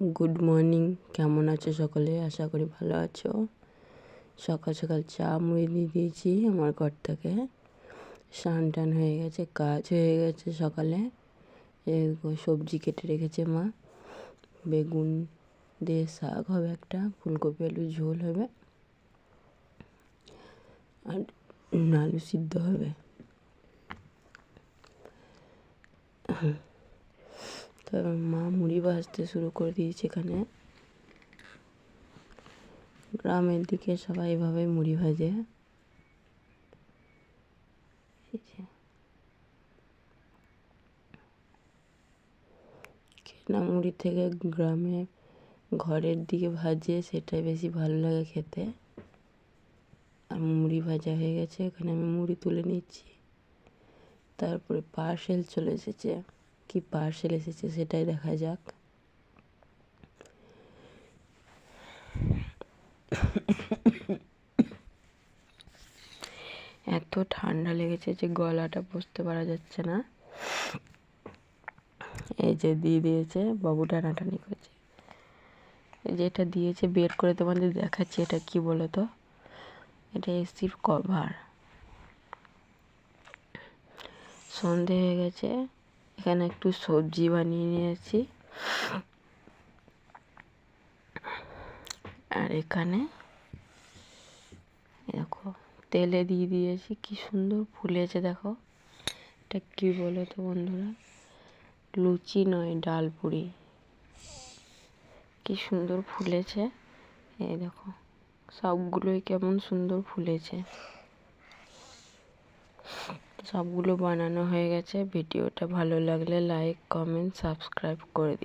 Good morning কেমন আছো সকলে? আশা করি ভালো আছো। সকাল সকাল চা মুড়ি দিয়ে দিয়েছি আমার ঘর থেকে স্নান টান হয়ে গেছে, কাজ হয়ে গেছে সকালে। সবজি কেটে রেখেছে মা। বেগুন দিয়ে শাক হবে একটা, ফুলকপি, আলু, ঝোল হবে। আর আলু সিদ্ধ হবে। তো মা মুড়ি ভাজতে শুরু করে দিয়েছে এখানে। গ্রামের দিকে সবাই এভাবে মুড়ি ভাজে। কেনা মুড়ি থেকে গ্রামে ঘরের দিকে ভাজে, সেটাই বেশি ভালো লাগে খেতে। আর মুড়ি ভাজা হয়ে গেছে, এখানে আমি মুড়ি তুলে নিচ্ছি। তারপরে পার্সেল চলে এসেছে। কি পার্সেল এসেছে সেটাই দেখা যাক। এত ঠান্ডা লেগেছে যে গলাটা বুঝতে পারা যাচ্ছে না। এই যে দিয়ে দিয়েছে, বাবু টানাটানি করছে। যেটা দিয়েছে, বের করে তোমাদের দেখাচ্ছি এটা কি বলো তো এটা এসির কভার সন্ধে হয়ে গেছে। এখানে একটু সবজি বানিয়ে নিয়েছি। আর এখানে দেখো, তেলে দিয়ে দিয়েছি। কি সুন্দর ফুলেছে, দেখো। এটা কী বলো তো বন্ধুরা? লুচি নয়, ডাল পুরি। কি সুন্দর ফুলেছে। এই দেখো, সবগুলোই কেমন সুন্দর ফুলেছে। সবগুলো বানানো হয়ে গেছে। ভিডিওটা ভালো লাগলে লাইক কমেন্ট সাবস্ক্রাইব করে দিই